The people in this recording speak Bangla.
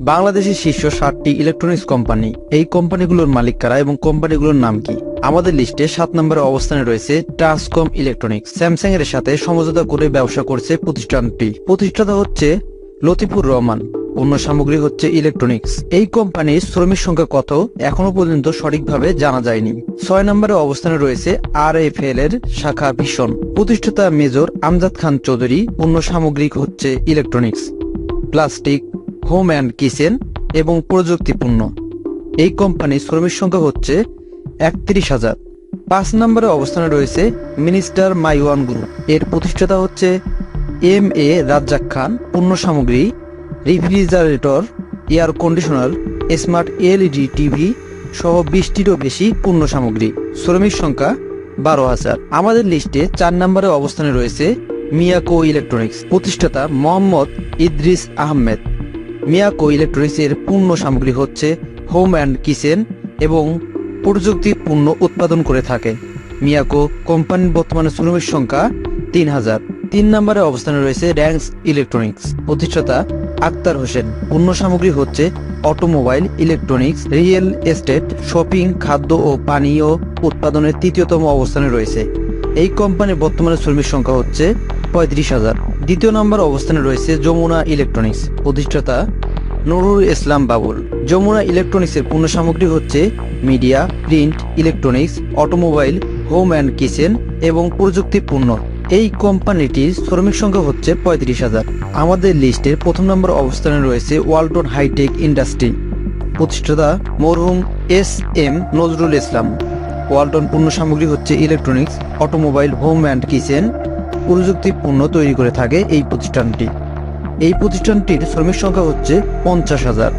বাংলাদেশের শীর্ষ ষাটটি ইলেকট্রনিক্স কোম্পানি এই কোম্পানিগুলোর মালিক কারা এবং কোম্পানিগুলোর নাম কি? আমাদের লিস্টে সাত নম্বরে অবস্থানে রয়েছে টাসকম ইলেকট্রনিক্স স্যামসাং এর সাথে সমঝোতা করে ব্যবসা করছে প্রতিষ্ঠানটি। প্রতিষ্ঠাতা হচ্ছে লতিফুর রহমান। পণ্য সামগ্রী হচ্ছে ইলেকট্রনিক্স এই কোম্পানির শ্রমিক সংখ্যা কত? এখনও পর্যন্ত সঠিকভাবে জানা যায়নি। ছয় নম্বরে অবস্থানে রয়েছে আর এফ এল এর শাখা ভীষণ। প্রতিষ্ঠাতা মেজর আমজাদ খান চৌধুরী। পণ্য সামগ্রিক হচ্ছে electronics plastic home and kitchen এবং প্রযুক্তিপূর্ণ। এই কোম্পানির শ্রমিক সংখ্যা হচ্ছে একত্রিশ হাজার। পাঁচ নম্বরে অবস্থানে রয়েছে মিনিস্টার মাইওয়ান গ্রুপ এর প্রতিষ্ঠাতা হচ্ছে এম এ রাজ্জাক খান। পণ্য সামগ্রী, refrigerator, air conditioner, smart LED TV সহ বিশটিরও বেশি পণ্য সামগ্রী। শ্রমিক সংখ্যা বারো হাজার। আমাদের লিস্টে চার নম্বরে অবস্থানে রয়েছে মিয়াকো ইলেকট্রনিক্স। প্রতিষ্ঠাতা মোহাম্মদ ইদ্রিস আহমেদ। মিয়াকো ইলেকট্রনিক্স এর পণ্য সামগ্রী হচ্ছে হোম অ্যান্ড কিচেন এবং প্রযুক্তি পণ্য উৎপাদন করে থাকে। মিয়াকো কোম্পানির বর্তমানে শ্রমিক সংখ্যা তিন হাজার। তিন নম্বরে অবস্থানে রয়েছে র্যাঙ্কস ইলেকট্রনিক্স। প্রতিষ্ঠাতা আক্তার হোসেন। পণ্য সামগ্রী হচ্ছে automobile electronics, real estate, shopping, খাদ্য ও পানীয় উৎপাদনের তৃতীয়তম অবস্থানে রয়েছে। এই কোম্পানির বর্তমানে শ্রমিক সংখ্যা হচ্ছে পঁয়ত্রিশ হাজার। দ্বিতীয় নম্বর অবস্থানে রয়েছে যমুনা ইলেকট্রনিক্স প্রতিষ্ঠাতা নুরুল ইসলাম বাবুল। যমুনা ইলেকট্রনিক্সের পণ্য সামগ্রী হচ্ছে media, print, electronics, automobile, home and kitchen এবং প্রযুক্তি পণ্য এই কোম্পানিটির শ্রমিক সংখ্যা হচ্ছে পঁয়ত্রিশ হাজার। আমাদের লিস্টের প্রথম নম্বর অবস্থানে রয়েছে ওয়ালটন হাইটেক ইন্ডাস্ট্রি প্রতিষ্ঠাতা মরহুম S M Nazrul Islam. Walton পণ্য সামগ্রী হচ্ছে electronics automobile home and kitchen প্রযুক্তি পণ্য তৈরি করে থাকে এই প্রতিষ্ঠানটি। এই প্রতিষ্ঠানটির শ্রমিক সংখ্যা হচ্ছে পঞ্চাশ হাজার।